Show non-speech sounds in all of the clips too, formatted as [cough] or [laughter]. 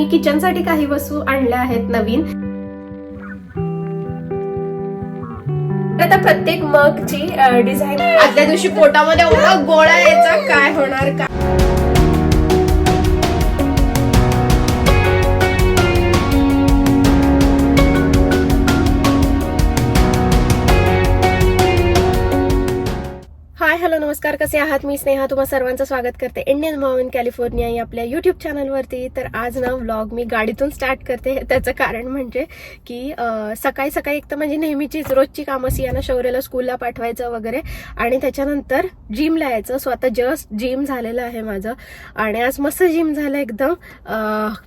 मी किचनसाठी काही वस्तू आणल्या आहेत नवीन. आता प्रत्येक मगची डिझाईन आदल्या दिवशी पोटामध्ये एवढा गोळा यायचा काय होणार का? नमस्कार कसे आहात? मी स्नेहा तुम्हा सर्वांचं स्वागत करते. इंडियन मॉम इन कॅलिफोर्निया या आपल्या युट्यूब चॅनलवरती तर आज ना व्लॉग मी गाडीतून स्टार्ट करते. [laughs] त्याचं कारण म्हणजे की सकाळी सकाळी एक तर म्हणजे नेहमीचीच रोजची कामं सियाना शौर्याला स्कूलला पाठवायचं वगैरे. आणि त्याच्यानंतर जिमला यायचं. स्वतः जस्ट जिम झालेलं आहे माझं. आणि आज मस्त जिम झालं एकदम.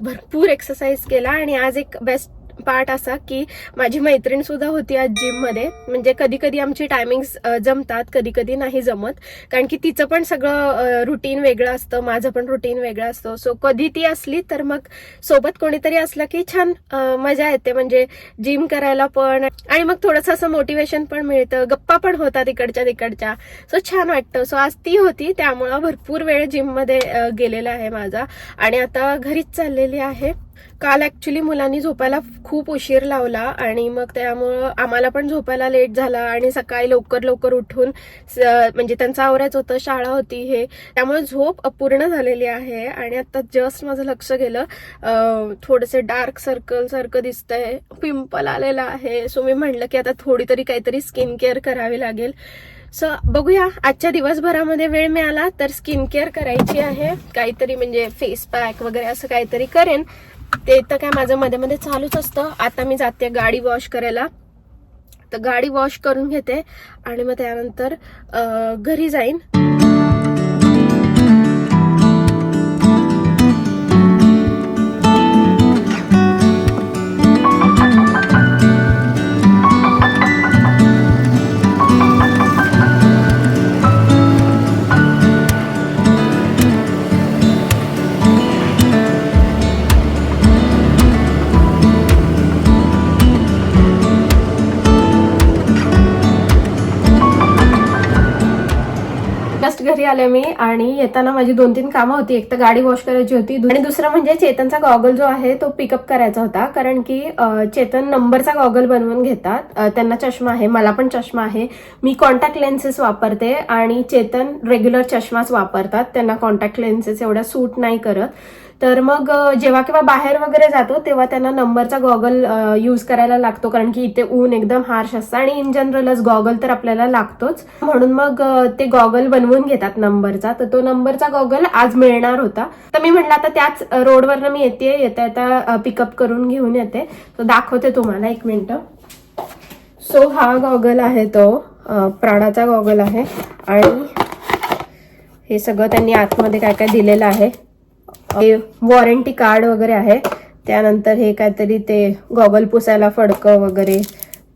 भरपूर एक्सरसाइज केला. आणि आज एक बेस्ट पार्ट असा की माझी मैत्रीण सुद्धा होती आज जिममध्ये म्हणजे कधी कधी आमची टायमिंग्स जमतात कधी कधी नाही जमत. कारण की तिचं पण सगळं रुटीन वेगळं असतं माझं पण रुटीन वेगळं असतं. सो कधी ती असली तर मग सोबत कोणीतरी असलं की छान मजा येते. म्हणजे जिम करायला पण आणि मग थोडंसं असं मोटिवेशन पण मिळतं. गप्पा पण होतात इकडच्या तिकडच्या. सो छान वाटतं. सो आज ती होती. त्यामुळं भरपूर वेळ जिममध्ये गेलेला आहे माझा. आणि आता घरीच चाललेली आहे. काल ऍक्च्युली मुलांनी झोपायला खूप उशीर लावला आणि मग त्यामुळं आम्हाला पण झोपायला लेट झाला आणि सकाळी लवकर लवकर उठून म्हणजे त्यांचं आवरायचं होतं शाळा होती हे त्यामुळे झोप अपूर्ण झालेली आहे आणि आता जस्ट माझं लक्ष गेलं थोडेसे डार्क सर्कल सारखं दिसतंय पिंपल आलेलं आहे. सो मी म्हणलं की आता थोडी तरी काहीतरी स्किन केअर करावी लागेल. सो बघूया आजच्या दिवसभरामध्ये वेळ मिळाला तर स्किन केअर करायची आहे. काहीतरी म्हणजे फेस पॅक वगैरे असं काहीतरी करेन. ते तर काय माझं मध्ये मध्ये चालूच असतं. आता मी जाते गाडी वॉश करायला. तर गाडी वॉश करून घेते आणि मग त्यानंतर घरी जाईन. आले मी आणि येताना माझी दोन तीन कामं होती. एक तर गाडी वॉश करायची होती. आणि दुसरं म्हणजे चेतनचा गॉगल जो आहे तो पिकअप करायचा होता. कारण की चेतन नंबरचा गॉगल बनवून घेतात. त्यांना चष्मा आहे मला पण चष्मा आहे. मी कॉन्टॅक्ट लेन्सेस वापरते आणि चेतन रेग्युलर चष्माच वापरतात. त्यांना कॉन्टॅक्ट लेन्सेस एवढ्या सूट नाही करत. तर मग जेव्हा केव्हा बाहेर वगैरे जातो तेव्हा त्यांना नंबरचा गॉगल यूज करायला लागतो. कारण की इथे ऊन एकदम हार्श असतं आणि इन जनरलच गॉगल तर आपल्याला लागतोच. म्हणून मग ते गॉगल बनवून घेतात नंबरचा. तर तो नंबरचा गॉगल आज मिळणार होता. तर मी म्हटलं आता त्याच रोडवरनं मी येते येता येता पिकअप करून घेऊन येते. तर दाखवते तुम्हाला एक मिनटं. सो हा गॉगल आहे तो. प्राणाचा गॉगल आहे. आणि हे सगळं त्यांनी आतमध्ये काय काय दिलेलं आहे. हे वॉरंटी कार्ड वगैरे आहे. त्यानंतर हे काहीतरी ते गॉगल पुसायला फडकं वगैरे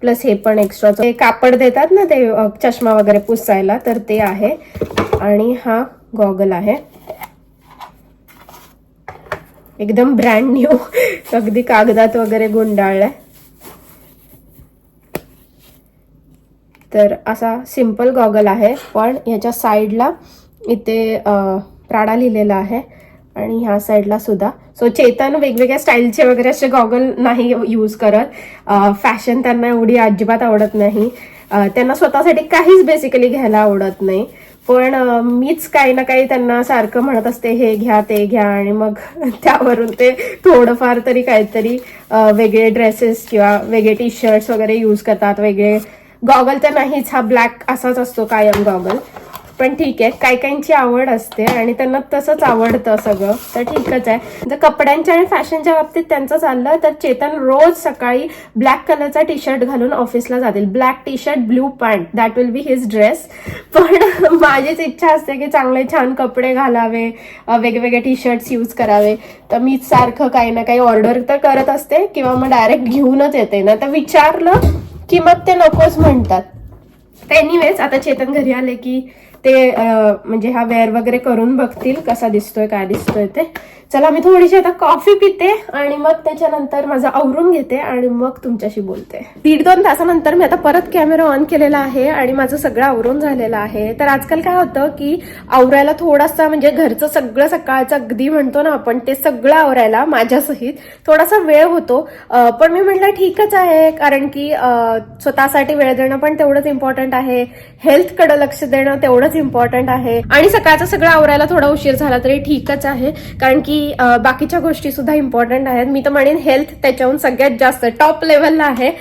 प्लस हे पण एक्स्ट्रा ते कापड देतात ना ते चष्मा वगैरे पुसायला तर ते आहे. आणि हा गॉगल आहे. एकदम ब्रँड न्यू [laughs] अगदी कागदात वगैरे गुंडाळलाय. तर असा सिंपल गॉगल आहे. पण ह्याच्या साईडला इथे प्राडा लिहिलेला आहे. आणि ह्या साईडला सुद्धा. सो चेतन वेगवेगळ्या स्टाईलचे वगैरे असे गॉगल नाही यूज करत. फॅशन त्यांना एवढी अजिबात आवडत नाही. त्यांना स्वतःसाठी काहीच बेसिकली घ्यायला आवडत नाही. पण मीच काही ना काही त्यांना सारखं म्हणत असते हे घ्या ते घ्या. आणि मग [laughs] त्यावरून ते थोडंफार तरी काहीतरी वेगळे ड्रेसेस किंवा वेगळे टी शर्ट्स वगैरे यूज करतात. वेगळे गॉगल तर नाहीच. हा ब्लॅक असाच असतो कायम गॉगल पण ठीक आहे काही काहींची आवड असते आणि त्यांना तसंच आवडतं सगळं तर ठीकच आहे. जर कपड्यांच्या आणि फॅशनच्या बाबतीत त्यांचं चाललं तर चेतन रोज सकाळी ब्लॅक कलरचा टी शर्ट घालून ऑफिसला जातील. Black T shirt blue pant that will be his dress पण [laughs] माझीच इच्छा असते की चांगले छान कपडे घालावे वेगवेगळे टी शर्ट्स यूज करावे. तर मीच सारखं काही ना काही ऑर्डर तर करत असते किंवा मग डायरेक्ट घेऊनच येते. ना तर विचारलं की मग ते नकोच म्हणतात. एनिवेज आता चेतन घरी आले की ते म्हणजे हा वेअर वगैरे करून बघतील कसा दिसतोय काय दिसतोय ते. चला मी थोडीशी आता कॉफी पिते आणि मग त्याच्यानंतर माझं आवरून घेते आणि मग तुमच्याशी बोलते. दीड दोन तासानंतर मी आता परत कॅमेरा ऑन केलेला आहे आणि माझं सगळं आवरून झालेलं आहे. तर आजकाल काय होतं की आवरायला थोडासा म्हणजे घरचं सगळं सकाळचं अगदी म्हणतो ना आपण ते सगळं आवरायला माझ्यासहित थोडासा वेळ होतो. पण मी म्हटलं ठीकच आहे कारण की स्वतःसाठी वेळ देणं पण तेवढंच इम्पॉर्टंट आहे. हेल्थकडे लक्ष देणं तेवढंच इम्पॉर्टंट आहे. आणि सकाळचं सगळं आवरायला थोडा उशीर झाला तरी ठीकच आहे. कारण की बाकीच्या गोष्टी सुद्धा इम्पॉर्टंट आहेत. मी तर म्हणेन हेल्थ त्याच्याहून सगळ्यात जास्त टॉप लेवलला आहे.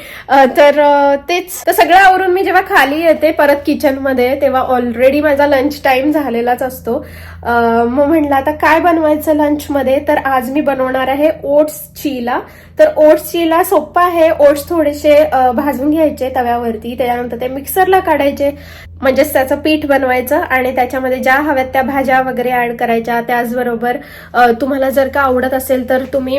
तर तेच. तर सगळं आवरून मी जेव्हा खाली येते परत किचनमध्ये तेव्हा ऑलरेडी माझा लंच टाइम झालेलाच असतो. मग म्हणलं आता काय बनवायचं लंचमध्ये तर आज मी बनवणार आहे ओट्स चीला. तर ओट्स चीला सोप्पा आहे. ओट्स थोडेसे भाजून घ्यायचे तव्यावरती. त्याच्यानंतर ते मिक्सरला काढायचे. म्हणजेच त्याचं पीठ बनवायचं आणि त्याच्यामध्ये ज्या हव्यात त्या भाज्या वगैरे ऍड करायच्या त्याचबरोबर तुम्हाला जर का आवडत असेल तर तुम्ही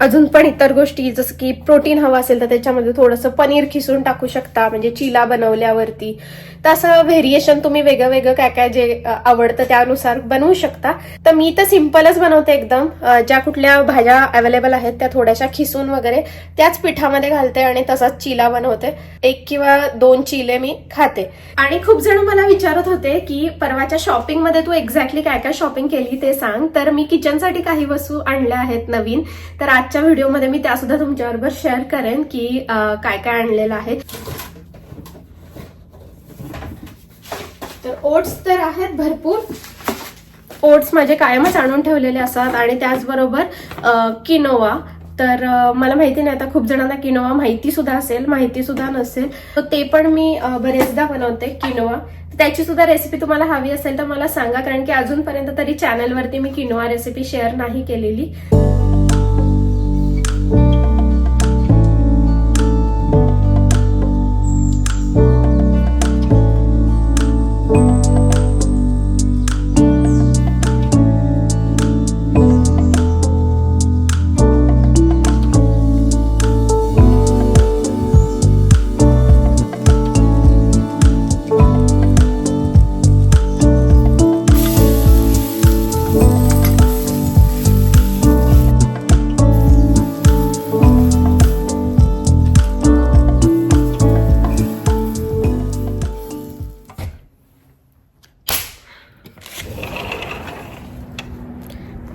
अजून पण इतर गोष्टी जसं की प्रोटीन हवं असेल तर त्याच्यामध्ये थोडंसं पनीर खिसून टाकू शकता म्हणजे चिला बनवल्यावरती. तर असं व्हेरिएशन तुम्ही वेगळं वेगळं काय काय जे आवडतं त्यानुसार बनवू शकता. तर मी तर सिम्पलच बनवते एकदम. ज्या कुठल्या भाज्या अवेलेबल आहेत त्या थोड्याशा खिसून वगैरे त्याच पिठामध्ये घालते आणि तसाच चिला बनवते. एक किंवा दोन चिले मी खाते. आणि खूप जण मला विचारत होते की परवाच्या शॉपिंगमध्ये तू एक्झॅक्टली काय काय शॉपिंग केली ते सांग. तर मी किचनसाठी काही वस्तू आणल्या आहेत नवीन. तर आजच्या व्हिडिओमध्ये मी त्या सुद्धा तुमच्याबरोबर शेअर करेन की काय काय आणलेलं आहे. तर ओट्स तर आहेत भरपूर. ओट्स माझे कायमच आणून ठेवलेले असतात आणि त्याचबरोबर किनोवा तर मला माहिती नाही आता खूप जणांना किनोवा माहिती सुद्धा असेल माहिती सुद्धा नसेल. तर ते पण मी बरेचदा बनवते किनोवा त्याची सुद्धा रेसिपी तुम्हाला हवी असेल तर मला सांगा कारण की अजूनपर्यंत तरी चॅनलवरती मी किनोवा रेसिपी शेअर नाही केलेली.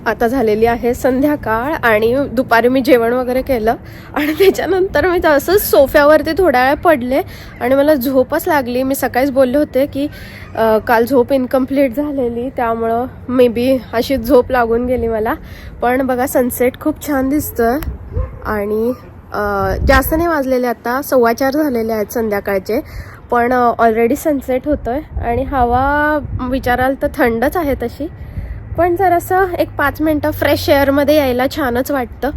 आता झालेली आहे संध्याकाळ आणि दुपारी मी जेवण वगैरे केलं. आणि त्याच्यानंतर मी तसंच सोफ्यावरती थोड्या वेळ पडले. आणि मला झोपच लागली. मी सकाळीच बोलले होते की आ, काल झोप इनकम्प्लीट झालेली. त्यामुळं मे बी अशी झोप लागून गेली मला. पण बघा सनसेट खूप छान दिसतं आणि जास्त नाही वाजलेले आता. सव्वा चार झालेले आहेत संध्याकाळचे. पण ऑलरेडी सनसेट होतोय. आणि हवा विचाराल तर थंडच आहे तशी. पण जरासं एक पाच मिनटं फ्रेश एअरमध्ये यायला छानच वाटतं.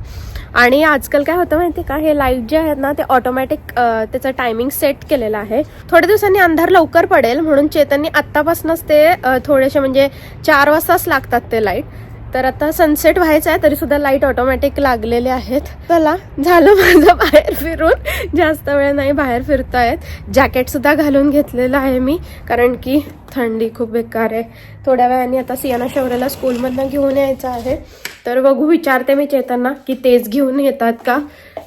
आणि आजकाल काय होतं माहिती का? हे लाइट जे आहेत ना ते ऑटोमॅटिक त्याचं टायमिंग सेट केलेलं आहे. थोड्या दिवसांनी अंधार लवकर पडेल म्हणून चेतननी आत्तापासूनच ते थोडेसे म्हणजे चार वाजताच लागतात ते लाइट तर आता सनसेट व्हायचं आहे तरी सुद्धा लाइट ऑटोमॅटिक लागलेले आहेत. चला झालं माझं बाहेर फिरून. जास्त वेळ नाही बाहेर फिरता येत जॅकेट सुद्धा घालून घेतलेलं आहे मी कारण की थंडी खूप बेकार आहे. थोड्या वेळाने आता सियाना शौर्याला स्कूलमधनं घेऊन यायचं आहे. तर बघू विचारते मी चेतना की तेच घेऊन येतात का?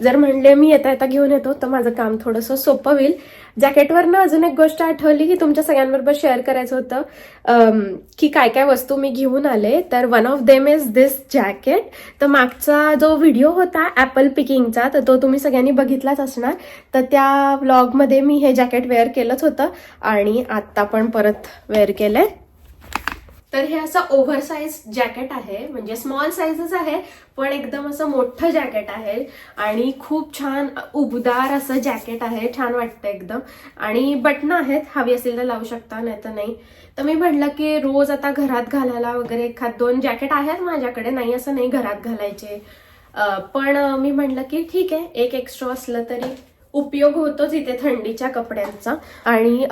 जर म्हणले मी येता येता घेऊन येतो तर माझं काम थोडंसं सोपं होईल. जॅकेटवरनं अजून एक गोष्ट आठवली की तुमच्या सगळ्यांबरोबर शेअर करायचं होतं की काय काय वस्तू मी घेऊन आले. तर one of them is this jacket तर मागचा जो व्हिडिओ होता ॲपल पिकिंगचा तर तो तुम्ही सगळ्यांनी बघितलाच असणार. तर त्या व्लॉगमध्ये मी हे जॅकेट वेअर केलंच होतं आणि आत्ता पण परत वेअर केलंय. तर हे असं ओव्हर साईज जॅकेट आहे म्हणजे स्मॉल साईजच आहे पण एकदम असं मोठं जॅकेट आहे आणि खूप छान उबदार असं जॅकेट आहे छान वाटतं एकदम. आणि बटणं आहेत हवी असेल तर लावू शकता नाही तर नाही. तर मी म्हटलं की रोज आता घरात घालायला वगैरे एखाद दोन जॅकेट आहेत माझ्याकडे नाही असं नाही घरात घालायचे. पण मी म्हटलं की ठीक आहे एक एक्स्ट्रा असलं तरी उपयोग होतोच इथे थंडीच्या कपड्यांचा. आणि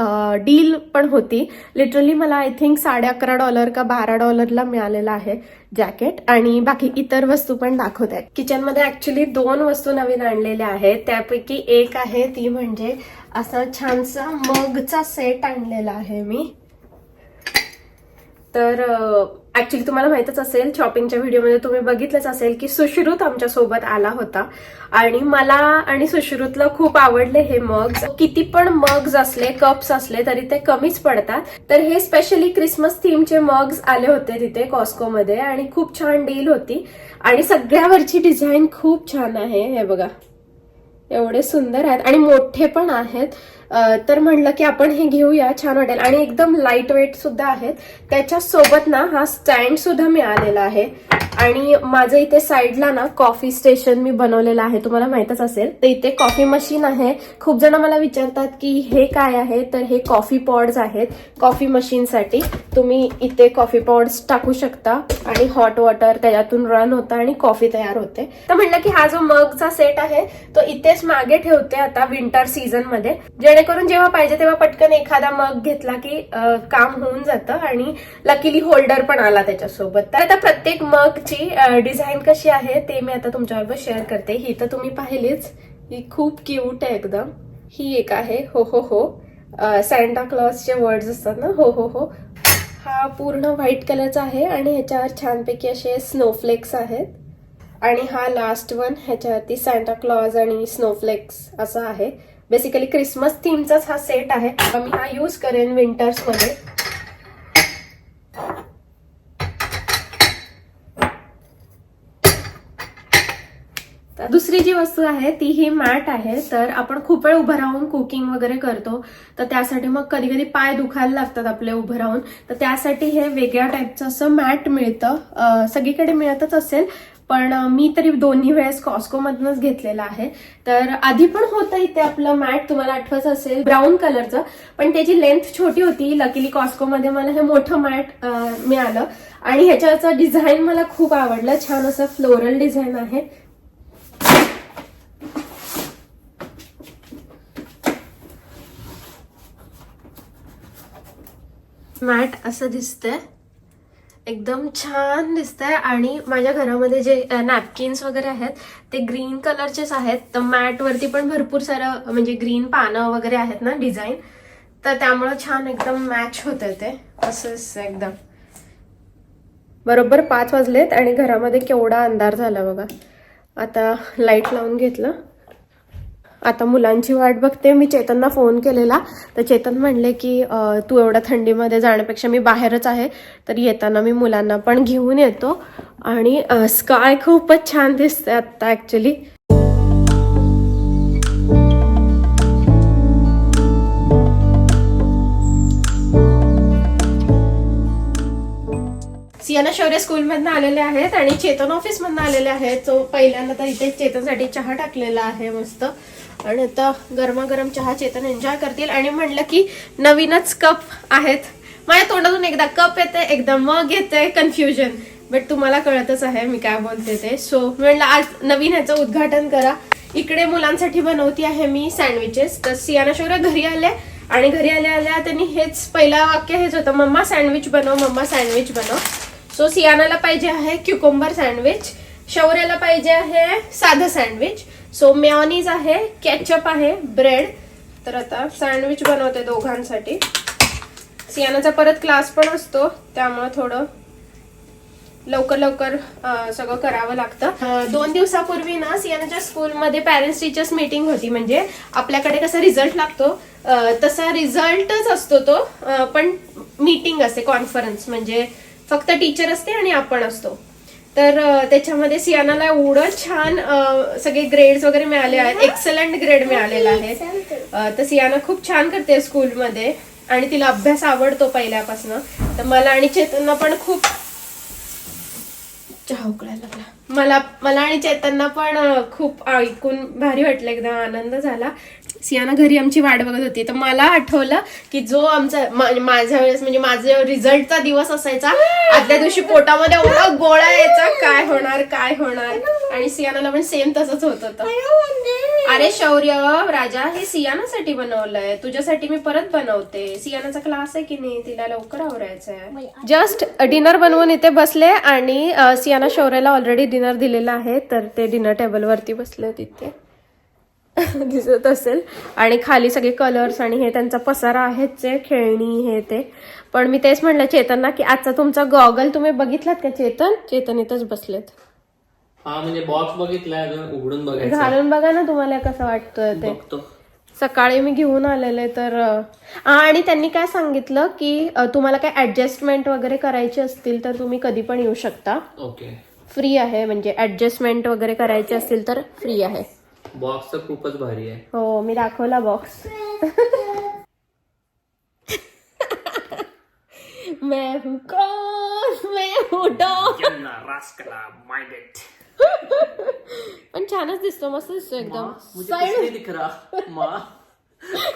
डील पण होती. लिटरली मला आय थिंक साडे अकरा डॉलर का बारा डॉलरला मिळालेलं आहे जॅकेट आणि बाकी इतर वस्तू पण दाखवत आहेत. किचनमध्ये ऍक्च्युली दोन वस्तू नवीन आणलेल्या आहेत. त्यापैकी एक आहे ती म्हणजे असा छानसा मगचा सेट आणलेला आहे मी. तर ऍक्च्युली तुम्हाला माहितच असेल शॉपिंगच्या व्हिडिओमध्ये तुम्ही बघितलंच असेल की सुश्रुत आमच्यासोबत आला होता. आणि मला आणि सुश्रुतला खूप आवडले हे मग्स किती पण मग्स असले कप्स असले तरी ते कमीच पडतात. तर हे स्पेशली क्रिसमस थीमचे मग्स आले होते तिथे कॉस्कोमध्ये आणि खूप छान डील होती. आणि सगळ्यावरची डिझाईन खूप छान आहे. हे बघा. एवढे सुंदर आहेत. आणि मोठे पण आहेत. तर म्हणलं की आपण हे घेऊया छान वाटेल. आणि एकदम लाइट वेट सुद्धा आहेत. त्याच्या सोबत ना हा स्टँड सुद्धा मिळालेला आहे. आणि माझं इथे साईडला ना कॉफी स्टेशन मी बनवलेलं आहे. तुम्हाला माहितच असेल तर इथे कॉफी मशीन आहे. खूप जण मला विचारतात की हे काय आहे? तर हे कॉफी पॉड्स आहेत. कॉफी मशीनसाठी तुम्ही इथे कॉफी पॉड्स टाकू शकता. आणि हॉट वॉटर त्याच्यातून रन होतं आणि कॉफी तयार होते. तर म्हणलं की हा जो मगचा सेट आहे तो इथेच मागे ठेवते आता विंटर सीझनमध्ये. जेणेकरून जेव्हा पाहिजे तेव्हा पटकन एखादा मग घेतला की काम होऊन जातं आणि लकीली होल्डर पण आला त्याच्यासोबत. तर आता प्रत्येक मगची डिझाईन कशी आहे ते मी आता तुमच्याबरोबर शेअर करते. ही तर तुम्ही पाहिलीच. ही खूप क्यूट आहे एकदम. ही एक आहे. हो हो हो. सँटा क्लॉसचे वर्ड्स असतात ना? हो हो हो. हा पूर्ण व्हाईट कलरचा आहे आणि ह्याच्यावर छानपैकी असे स्नोफ्लेक्स आहेत. आणि हा लास्ट वन ह्याच्यावरती सँटा क्लॉज आणि स्नोफ्लेक्स असा आहे. बेसिकली क्रिसमस थीमचाच हा सेट आहे. मी हा यूज करेन विंटर्समध्ये दुसरी जी वस्तू आहे ती ही मॅट आहे. तर आपण खूप वेळ उभं राहून कुकिंग वगैरे करतो. तर त्यासाठी मग कधी कधी पाय दुखायला लागतात आपले उभं राहून. तर त्यासाठी हे वेगळ्या टाईपचं असं मॅट मिळतं. सगळीकडे मिळतच असेल. पण मी तरी दोन्ही वेळेस कॉस्कोमधूनच घेतलेलं आहे. तर आधी पण होतं इथे आपलं मॅट तुम्हाला आठवत असेल ब्राऊन कलरचं. पण त्याची लेंथ छोटी होती. लकीली कॉस्कोमध्ये मला हे मोठं मॅट मिळालं. आणि ह्याच्याचं डिझाईन मला खूप आवडलं. छान असं फ्लोरल डिझाईन आहे. मॅट असं दिसतंय. एकदम छान दिसतंय. आणि माझ्या घरामध्ये जे नॅपकिन्स वगैरे आहेत ते ग्रीन कलरचेच आहेत. तर मॅटवरती पण भरपूर सारं म्हणजे ग्रीन पानं वगैरे आहेत ना डिझाईन तर त्यामुळं छान एकदम मॅच होतं ते. असंच एकदम. बरोबर पाच वाजलेत आणि घरामध्ये केवढा अंधार झाला बघा. आता लाइट लावून घेतलं. आता मुलांची वाट बघते. मी चेतनला फोन केलेला. तर चेतन म्हणले की तू एवढ्या थंडीमध्ये जाण्यापेक्षा मी बाहेरच आहे. तर येताना मी मुलांना पण घेऊन येतो. आणि स्काय खूपच छान दिसतंय आत्ता ॲक्च्युली सियाना शौर्य स्कूलमधनं आलेले आहेत आणि चेतन ऑफिसमधनं आलेले आहेत. तो पहिल्यांदा तर इथे चेतनसाठी चहा टाकलेला आहे मस्त. आणि आता गरमागरम चहा चेतन एन्जॉय करतील. आणि म्हणलं की नवीनच कप आहेत. माझ्या तोंडातून एकदा कप येते एकदा मग येते कन्फ्युजन बट तुम्हाला कळतच आहे मी काय बोलते ते. सो म्हणलं आज नवीन ह्याचं उद्घाटन करा. इकडे मुलांसाठी बनवती आहे मी सँडविचेस तर सियाना शौर्य घरी आले आणि घरी आल्या आल्या त्यांनी हेच पहिलं वाक्य हेच होतं मम्मा सँडविच बनव मम्मा सँडविच बनव. सो सियानाला पाहिजे आहे क्युकुंबर सँडविच शौर्याला पाहिजे आहे साधं सँडविच. सो मेऑनीज आहे केचप आहे ब्रेड. तर आता सँडविच बनवते दोघांसाठी. सियानाचा परत क्लास पण असतो त्यामुळे थोडं लवकर लवकर सगळं करावं लागतं. दोन दिवसापूर्वी ना सियानाच्या स्कूलमध्ये पॅरेंट्स टीचर्स मीटिंग होती म्हणजे आपल्याकडे कसा रिझल्ट लागतो तसा रिझल्टच असतो तो पण मीटिंग असते कॉन्फरन्स म्हणजे फक्त टीचर असते आणि आपण असतो. तर त्याच्यामध्ये सियानाला एवढं छान सगळे ग्रेड्स वगैरे मिळाले आहेत. एक्सलंट ग्रेड मिळालेला आहे. तर सियाना खूप छान करते स्कूलमध्ये आणि तिला अभ्यास आवडतो पहिल्यापासून. तर मला आणि चेतनला पण खूप चहा उकळायला लागला. मला मला आणि चेतनना पण खूप ऐकून भारी वाटलं. एकदम आनंद झाला. सियाना घरी आमची वाट बघत होती. तर मला आठवलं की जो आमचा माझ्या वेळेस म्हणजे माझा रिझल्टचा दिवस असायचा आदल्या दिवशी पोटामध्ये एवढा गोळा यायचा काय होणार काय होणार? आणि सियानाला पण सेम तसंच होत होतं. अरे शौर्य राजा हे सियानासाठी बनवलंय. तुझ्यासाठी मी परत बनवते. सियानाचा क्लास आहे की नाही? तिला लवकर आवरायचं आहे जस्ट डिनर बनवून इथे बसले आणि सियाना शौर्याला ऑलरेडी डिनर दिलेला आहे. तर ते डिनर टेबलवरती बसले तिथे [laughs] दिसत असेल. आणि खाली सगळे कलर्स आणि हे त्यांचा पसारा आहेच आहे खेळणी हे ते. पण मी तेच म्हणलं चेतनना की आजचा तुमचा गॉगल तुम्ही बघितलात का चेतन? चेतन इथंच बसलेत. हा म्हणजे बॉक्स बघितलाय अजून उघडून बघायचं. घालून बघा ना तुम्हाला कसं वाटतंय ते. बघतो. सकाळी मी घेऊन आलेले तर अं, आणि त्यांनी काय सांगितलं की अं, तुम्हाला काय ऍडजस्टमेंट वगैरे करायची असतील तर तुम्ही कधी पण येऊ शकता. ओके फ्री आहे म्हणजे ऍडजस्टमेंट वगैरे करायची असतील तर फ्री आहे. बॉक्स तर खूपच भारी आहे. हो मी दाखवला बॉक्स [laughs] मैं हूँ कौन मैं हूँ डॉग रास्कला माइंडेड पण छानच दिसतो मस्त दिसतो एकदम. दिख रहा. माँ.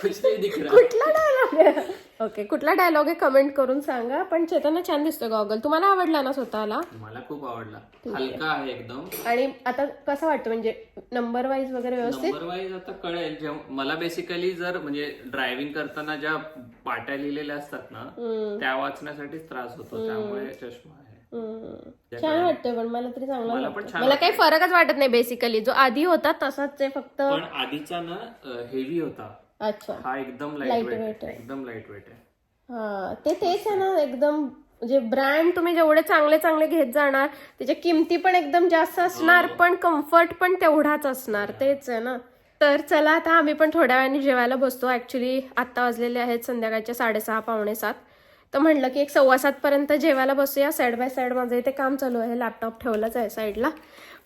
कुछ नहीं दिख रहा कुठला डायलॉग आहे? ओके कुठला डायलॉग आहे कमेंट करून सांगा. पण चेतनना छान दिसतो गॉगल. तुम्हाला आवडला ना स्वतःला? मला खूप आवडला. हलका आहे एकदम. आणि आता कसं वाटतं? म्हणजे नंबर वाईज वगैरे व्यवस्थित? नंबर वाईज आता कळेल. जेव्हा मला बेसिकली जर म्हणजे ड्रायव्हिंग करताना ज्या पाट्या लिहिलेल्या असतात ना त्या वाचण्यासाठीच त्रास होतो. त्यामुळे चष्मा आहे. छान वाटतं पण मला तरी चांगला मला पण वाटतं. छान मला काही फरकच वाटत नाही बेसिकली जो आधी होता तसाच आहे फक्त पण आधीचा ना हेवी होता. अच्छा. हा एकदम लाइट वेट आहे. एकदम लाइट वेट आहे. हा ते तेच आहे ना एकदम म्हणजे ब्रँड तुम्ही जेवढे चांगले चांगले घेत जाणार त्याच्या किमती पण एकदम जास्त असणार पण कम्फर्ट पण तेवढाच असणार. तेच आहे ना. तर चला आता आम्ही पण थोड्या वेळाने जेवायला बसतो. ऍक्च्युली आत्ता वाजलेले आहेत संध्याकाळच्या साडेसहा पावणे सात तर म्हणलं की एक सव्वा सात पर्यंत जेवायला बसूया. साईड बाय साईड माझं इथे काम चालू आहे. लॅपटॉप ठेवलाच आहे साईडला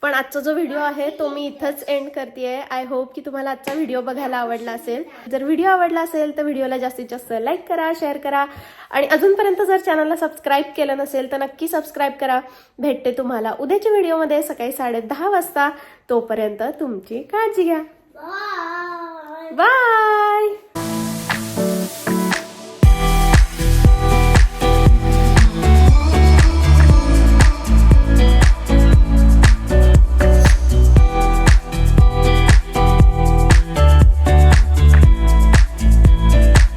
पण आजचा जो व्हिडिओ आहे तो मी इथंच एंड करते आय होप की तुम्हाला आजचा व्हिडिओ बघायला आवडला असेल. जर व्हिडिओ आवडला असेल तर व्हिडिओला जास्तीत जास्त लाईक करा शेअर करा. आणि अजूनपर्यंत जर चॅनलला सबस्क्राईब केलं नसेल तर नक्की सबस्क्राईब करा. भेटते तुम्हाला उद्याच्या व्हिडिओमध्ये सकाळी साडे दहा वाजता. तोपर्यंत तुमची काळजी घ्या. बाय